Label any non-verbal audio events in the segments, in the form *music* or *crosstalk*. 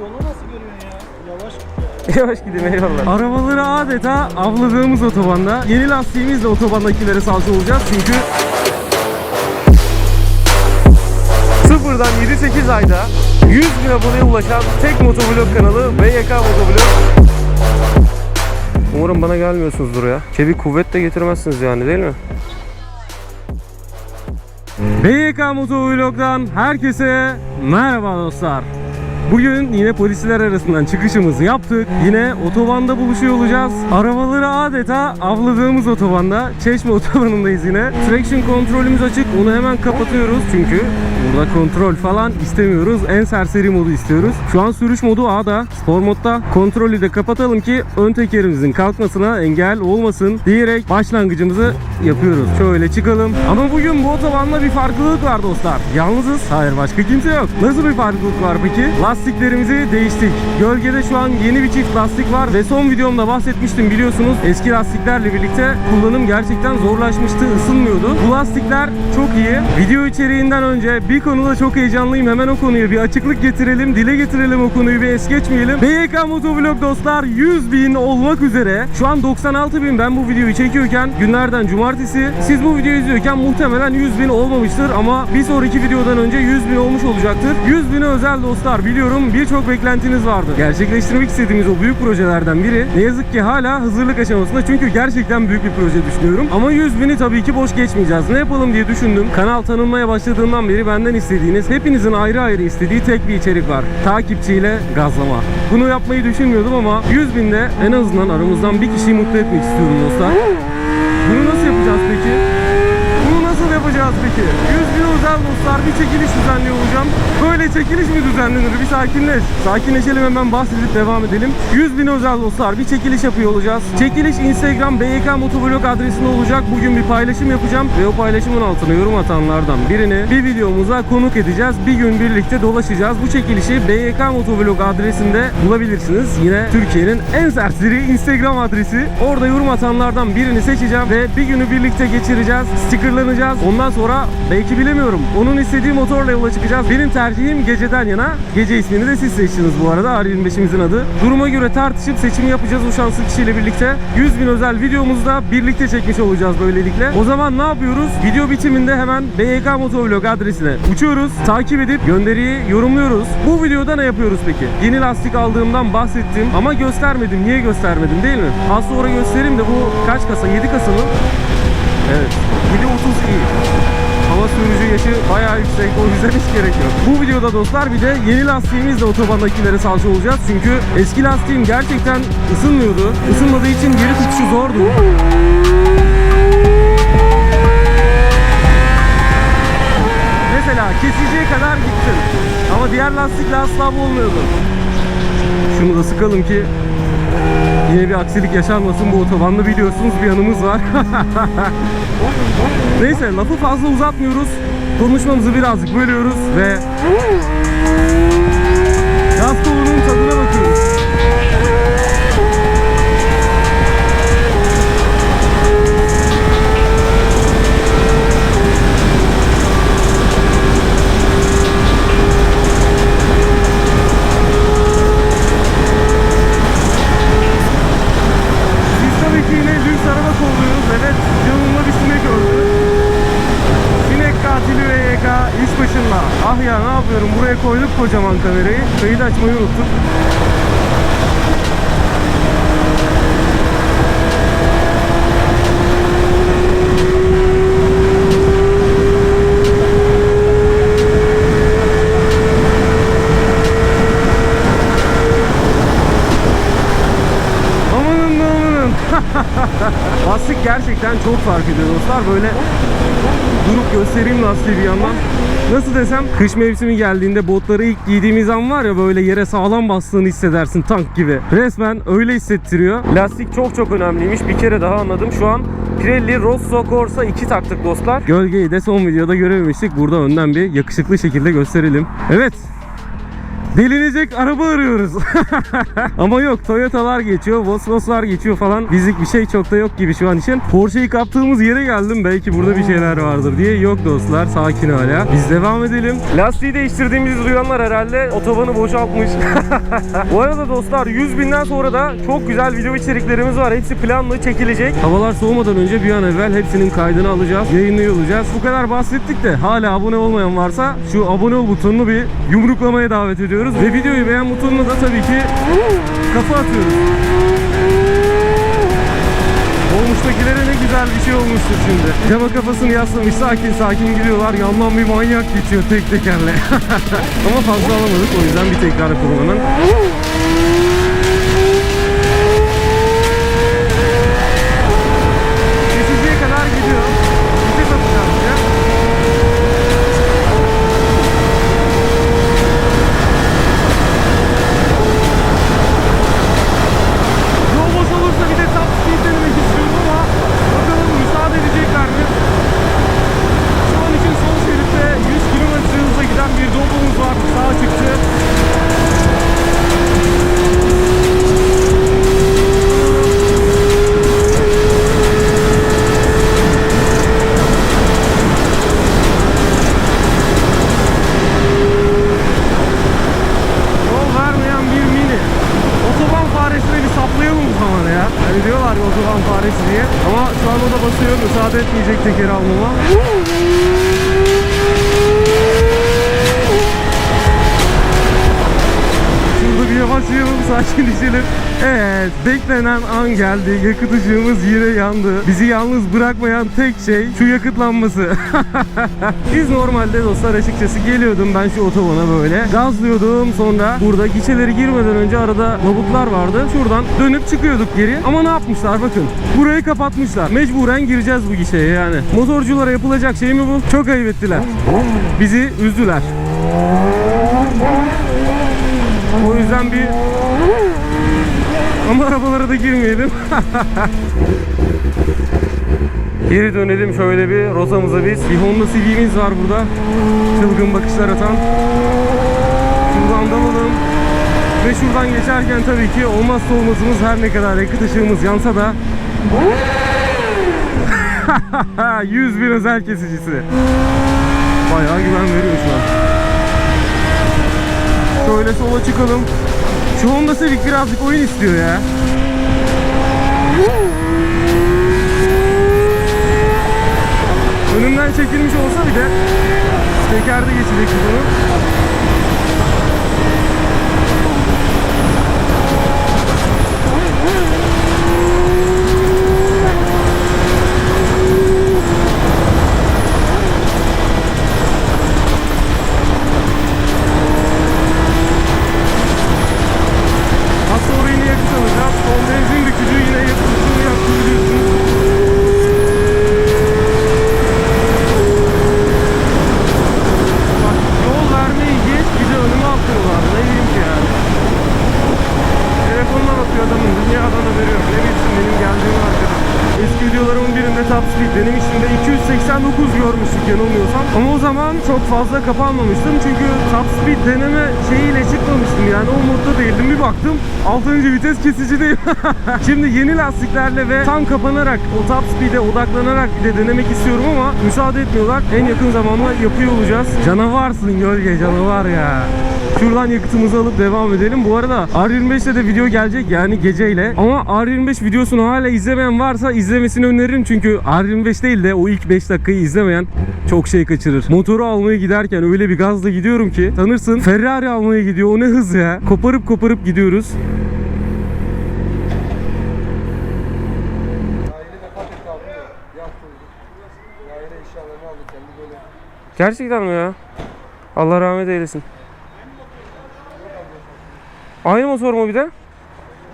yolu nasıl görüyorsun ya? Yavaş git ya. *laughs* Yavaş gideyim eyvallah. Arabaları adeta avladığımız otobanda. Yeni lastiğimizle otobandakilere salça olacağız çünkü Sıfırdan 7-8 ayda 100 bin aboneye ulaşan tek motovlog kanalı BYK Motovlog. Umarım bana gelmiyorsunuzdur ya. Çevik kuvvet de getirmezsiniz yani değil mi? BYK Motovlog'dan herkese merhaba dostlar. Bugün yine polisler arasından çıkışımızı yaptık. Yine otobanda buluşuyor olacağız. Arabaları adeta avladığımız otobanda. Çeşme *laughs* otobanındayız yine. Traction kontrolümüz açık. Onu hemen kapatıyoruz. Çünkü burada kontrol falan istemiyoruz. En serseri modu istiyoruz. Şu an sürüş modu A'da. Spor modda. Kontrolü de kapatalım ki ön tekerimizin kalkmasına engel olmasın diyerek başlangıcımızı yapıyoruz. Şöyle çıkalım. Ama bugün bu otobanda bir farklılık var dostlar. Yalnızız. Hayır başka kimse yok. Nasıl bir farklılık var peki? Lastiklerimizi değiştik. Gölgede şu an yeni bir çift lastik var ve son videomda bahsetmiştim biliyorsunuz. Eski lastiklerle birlikte kullanım gerçekten zorlaşmıştı, ısınmıyordu. Bu lastikler çok iyi. Video içeriğinden önce bir konuda çok heyecanlıyım. Hemen o konuya bir açıklık getirelim, dile getirelim o konuyu bir es geçmeyelim. BYK Motovlog dostlar 100 bin olmak üzere. Şu an 96 bin ben bu videoyu çekiyorken günlerden cumartesi. Siz bu videoyu izliyorken muhtemelen 100 bin olmamıştır ama bir sonraki videodan önce 100 bin olmuş olacaktır. 100 bine özel dostlar biliyorum birçok beklentiniz vardı. Gerçekleştirmek istediğimiz o büyük projelerden biri. Ne yazık ki hala hazırlık aşamasında çünkü gerçekten büyük bir proje düşünüyorum. Ama 100 bini tabii ki boş geçmeyeceğiz. Ne yapalım diye düşündüm. Kanal tanınmaya başladığından beri benden istediğiniz, hepinizin ayrı ayrı istediği tek bir içerik var. Takipçiyle gazlama. Bunu yapmayı düşünmüyordum ama 100 binde en azından aramızdan bir kişiyi mutlu etmek istiyorum dostlar. Bunu nasıl yapacağız peki? Bunu nasıl yapacağız peki? 100 bin özel dostlar bir çekiliş düzenliyor olacağım. Böyle çekiliş mi düzenlenir? Bir sakinleş. Sakinleşelim hemen bahsedip devam edelim. 100 bin özel dostlar bir çekiliş yapıyor olacağız. Çekiliş Instagram BYK Motovlog adresinde olacak. Bugün bir paylaşım yapacağım ve o paylaşımın altına yorum atanlardan birini bir videomuza konuk edeceğiz. Bir gün birlikte dolaşacağız. Bu çekilişi BYK Motovlog adresinde bulabilirsiniz. Yine Türkiye'nin en serseri Instagram adresi. Orada yorum atanlardan birini seçeceğim ve bir günü birlikte geçireceğiz. Stickerlanacağız. Ondan sonra belki bilemiyorum. Onun istediği motorla yola çıkacağız. Benim tercihim geceden yana. Gece ismini de siz seçtiniz bu arada. R25'imizin adı. Duruma göre tartışıp seçimi yapacağız o şanslı kişiyle birlikte. 100 bin özel videomuzu da birlikte çekmiş olacağız böylelikle. O zaman ne yapıyoruz? Video bitiminde hemen BYK Motovlog adresine uçuyoruz. Takip edip gönderiyi yorumluyoruz. Bu videoda ne yapıyoruz peki? Yeni lastik aldığımdan bahsettim ama göstermedim. Niye göstermedim değil mi? Az sonra göstereyim de bu kaç kasa? 7 kasa mı? Evet. Bir de 30 iyi. Hava sürücü yaşı bayağı yüksek o yüzden hiç gerek yok. Bu videoda dostlar bir de yeni lastiğimizle otobandakilere salça olacağız. Çünkü eski lastiğim gerçekten ısınmıyordu. Isınmadığı için geri tutuşu zordu. Mesela kesiciye kadar gittim. Ama diğer lastikle asla bu. Şunu da sıkalım ki yine bir aksilik yaşanmasın bu otobanda biliyorsunuz bir yanımız var. *laughs* Neyse lafı fazla uzatmıyoruz. Konuşmamızı birazcık bölüyoruz ve gaz tadına kocaman kamerayı. Kayıt açmayı amanın. *laughs* Lastik gerçekten çok fark ediyor dostlar. Böyle göstereyim lastiği bir yandan. Nasıl desem kış mevsimi geldiğinde botları ilk giydiğimiz an var ya böyle yere sağlam bastığını hissedersin tank gibi. Resmen öyle hissettiriyor. Lastik çok çok önemliymiş. Bir kere daha anladım. Şu an Pirelli Rosso Corsa 2 taktık dostlar. Gölgeyi de son videoda görememiştik. Burada önden bir yakışıklı şekilde gösterelim. Evet. Delinecek araba arıyoruz. *laughs* Ama yok Toyota'lar geçiyor, Volkswagen'lar geçiyor falan. Bizlik bir şey çok da yok gibi şu an için. Porsche'yi kaptığımız yere geldim. Belki burada bir şeyler vardır diye. Yok dostlar sakin hala. Biz devam edelim. Lastiği değiştirdiğimizi duyanlar herhalde otobanı boşaltmış. *laughs* Bu arada dostlar 100 binden sonra da çok güzel video içeriklerimiz var. Hepsi planlı çekilecek. Havalar soğumadan önce bir an evvel hepsinin kaydını alacağız. Yayınlıyor olacağız. Bu kadar bahsettik de hala abone olmayan varsa şu abone ol butonunu bir yumruklamaya davet ediyoruz. Ve videoyu beğen butonuna da tabii ki kafa atıyoruz. Olmuştakilere ne güzel bir şey olmuştur şimdi. Cama kafasını yaslamış sakin sakin gidiyorlar. Yandan bir manyak geçiyor tek tekerle. *laughs* Ama fazla alamadık o yüzden bir tekrar yapalım beklenen an geldi. Yakıt ışığımız yine yandı. Bizi yalnız bırakmayan tek şey şu yakıtlanması. *laughs* Biz normalde dostlar açıkçası geliyordum ben şu otobana böyle. Gazlıyordum sonra burada gişeleri girmeden önce arada lavuklar vardı. Şuradan dönüp çıkıyorduk geri. Ama ne yapmışlar bakın. Burayı kapatmışlar. Mecburen gireceğiz bu gişeye yani. Motorculara yapılacak şey mi bu? Çok ayıp ettiler. Bizi üzdüler. O yüzden bir arabalara da girmeyelim. *laughs* Geri dönelim şöyle bir rotamıza biz. Bir Honda CV'miz var burada. Çılgın bakışlar atan. Şuradan dalalım. Ve şuradan geçerken tabii ki olmazsa olmazımız her ne kadar yakıt ışığımız yansa da *laughs* 100 bin özel kesicisi. Bayağı güven veriyor şu an. Şöyle sola çıkalım. Şu Honda Civic birazcık oyun istiyor ya. Önümden çekilmiş olsa bir de tekerde geçecektik onu. Fazla kapanmamıştım çünkü top speed deneme şeyiyle çıkmamıştım yani o modda değildim. Bir baktım 6. vites kesicideyim. *laughs* Şimdi yeni lastiklerle ve tam kapanarak o top speed'e odaklanarak bir de denemek istiyorum ama müsaade etmiyorlar. En yakın zamanda yapıyor olacağız. Canavarsın gölge canavar ya. Şuradan yakıtımızı alıp devam edelim. Bu arada R25'te de video gelecek yani geceyle. Ama R25 videosunu hala izlemeyen varsa izlemesini öneririm. Çünkü R25 değil de o ilk 5 dakikayı izlemeyen çok şey kaçırır. Motoru almaya giderken öyle bir gazla gidiyorum ki tanırsın Ferrari almaya gidiyor. O ne hız ya. Koparıp koparıp gidiyoruz. Gerçekten mi ya? Allah rahmet eylesin. Aynı motor mu bir de?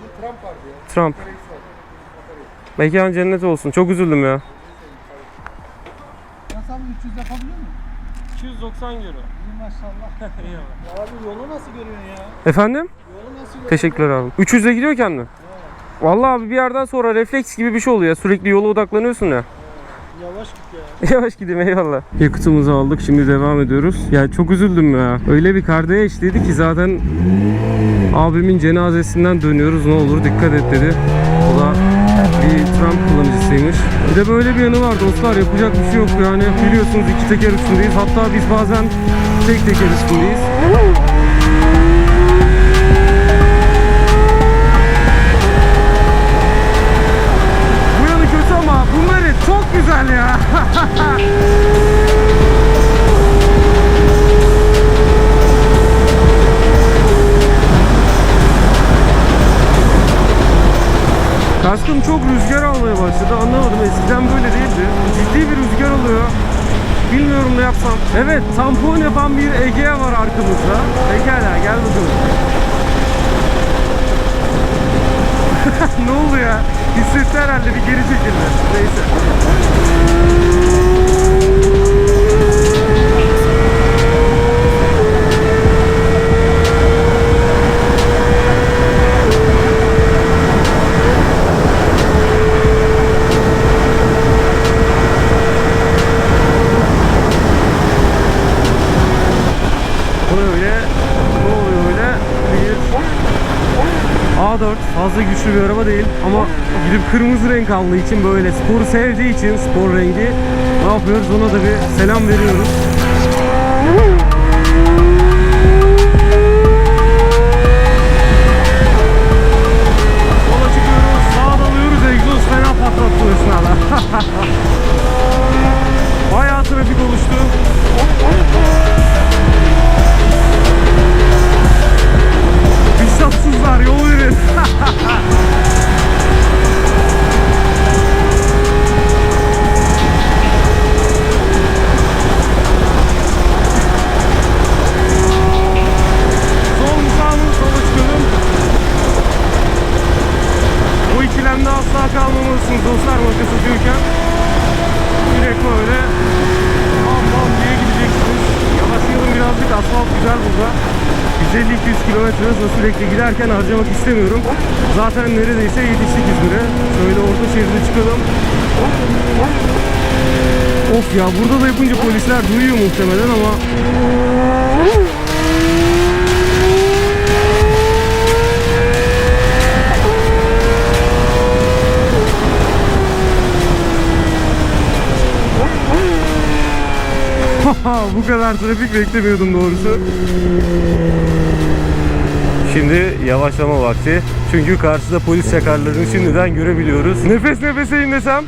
Bu Trump vardı ya. Trump. Mekan cennet olsun. Çok üzüldüm ya. Nasıl abi 300 yapabiliyor musun? 290 euro. İyi maşallah. *laughs* Abi yolu nasıl görüyorsun ya? Efendim? Yolu nasıl görüyorsun? Teşekkürler abi. 300'e gidiyorken mi? Vallahi abi bir yerden sonra refleks gibi bir şey oluyor. ya. Sürekli yola odaklanıyorsun ya. Yavaş git ya. *laughs* Yavaş gideyim eyvallah. Yakıtımızı aldık şimdi devam ediyoruz. Ya çok üzüldüm ya. Öyle bir kardeş dedi ki zaten abimin cenazesinden dönüyoruz ne olur dikkat et dedi. O da bir Trump kullanıcısıymış. Bir de böyle bir yanı var dostlar yapacak bir şey yok yani biliyorsunuz iki teker üstündeyiz. Hatta biz bazen tek teker üstündeyiz. Kaskım çok rüzgar almaya başladı. Anlamadım eskiden böyle değildi. Ciddi bir rüzgar oluyor. Bilmiyorum ne yapsam. Evet tampon yapan bir Egea var arkamızda. Pekala gel bakalım. *laughs* ne oldu ya? Hissetti herhalde bir geri çekildi. Neyse. Bu öyle. Ne oluyor öyle? Bir A4 fazla güçlü bir araba değil ama gidip kırmızı renk aldığı için böyle sporu sevdiği için spor rengi ne yapıyoruz ona da bir selam veriyoruz. Sürekli giderken harcamak istemiyorum. Zaten neredeyse yetiştik İzmir'e. Şöyle orta şeride çıkalım. Of ya burada da yapınca polisler duyuyor muhtemelen ama *laughs* bu kadar trafik beklemiyordum doğrusu. Şimdi yavaşlama vakti. Çünkü karşıda polis çakarlarını şimdiden görebiliyoruz. Nefes nefeseyim desem.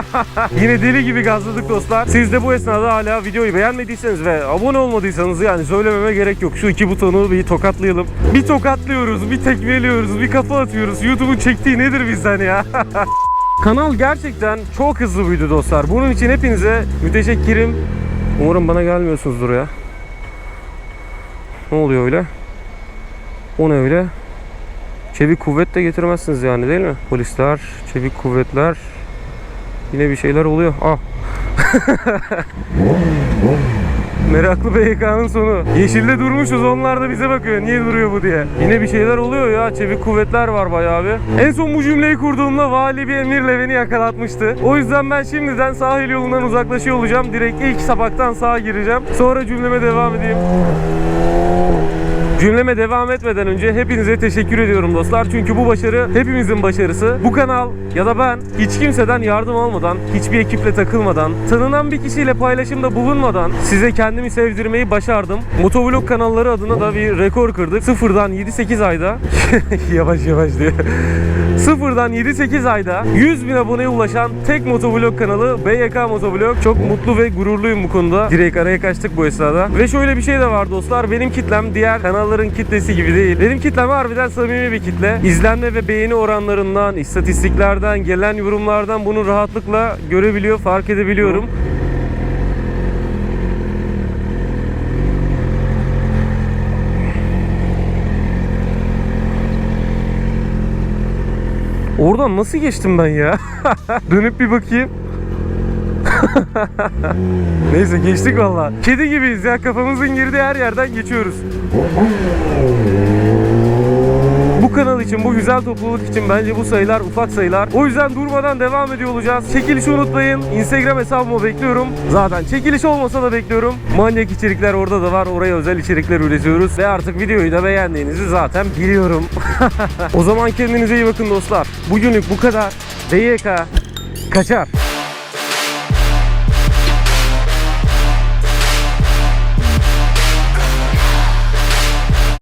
*laughs* Yine deli gibi gazladık dostlar. Siz de bu esnada hala videoyu beğenmediyseniz ve abone olmadıysanız yani söylememe gerek yok. Şu iki butonu bir tokatlayalım. Bir tokatlıyoruz, bir tekmeliyoruz, bir kafa atıyoruz. YouTube'un çektiği nedir bizden ya? *laughs* Kanal gerçekten çok hızlı büyüdü dostlar. Bunun için hepinize müteşekkirim. Umarım bana gelmiyorsunuzdur ya. Ne oluyor öyle? O ne öyle? Çevik kuvvet de getirmezsiniz yani değil mi? Polisler, çevik kuvvetler. Yine bir şeyler oluyor. Ah. *laughs* Meraklı BYK'nın sonu. Yeşilde durmuşuz onlar da bize bakıyor. Niye duruyor bu diye. Yine bir şeyler oluyor ya. Çevik kuvvetler var bayağı bir. En son bu cümleyi kurduğumda vali bir emirle beni yakalatmıştı. O yüzden ben şimdiden sahil yolundan uzaklaşıyor olacağım. Direkt ilk sapaktan sağa gireceğim. Sonra cümleme devam edeyim. Cümleme devam etmeden önce hepinize teşekkür ediyorum dostlar. Çünkü bu başarı hepimizin başarısı. Bu kanal ya da ben hiç kimseden yardım almadan, hiçbir ekiple takılmadan, tanınan bir kişiyle paylaşımda bulunmadan size kendimi sevdirmeyi başardım. Motovlog kanalları adına da bir rekor kırdık. Sıfırdan 7-8 ayda *laughs* yavaş yavaş diye. Sıfırdan 7-8 ayda 100 bin aboneye ulaşan tek motovlog kanalı BYK Motovlog. Çok mutlu ve gururluyum bu konuda. Direkt araya kaçtık bu esnada. Ve şöyle bir şey de var dostlar. Benim kitlem diğer kanalların kitlesi gibi değil. Benim kitlem harbiden samimi bir kitle. İzlenme ve beğeni oranlarından, istatistiklerden, gelen yorumlardan bunu rahatlıkla görebiliyor, fark edebiliyorum. Oradan nasıl geçtim ben ya? *laughs* Dönüp bir bakayım. *laughs* Neyse geçtik valla. Kedi gibiyiz ya kafamızın girdiği her yerden geçiyoruz. Bu kanal için, bu güzel topluluk için bence bu sayılar ufak sayılar. O yüzden durmadan devam ediyor olacağız. Çekilişi unutmayın. Instagram hesabıma bekliyorum. Zaten çekiliş olmasa da bekliyorum. Manyak içerikler orada da var. Oraya özel içerikler üretiyoruz. Ve artık videoyu da beğendiğinizi zaten biliyorum. *laughs* o zaman kendinize iyi bakın dostlar. Bugünlük bu kadar. DYK kaçar.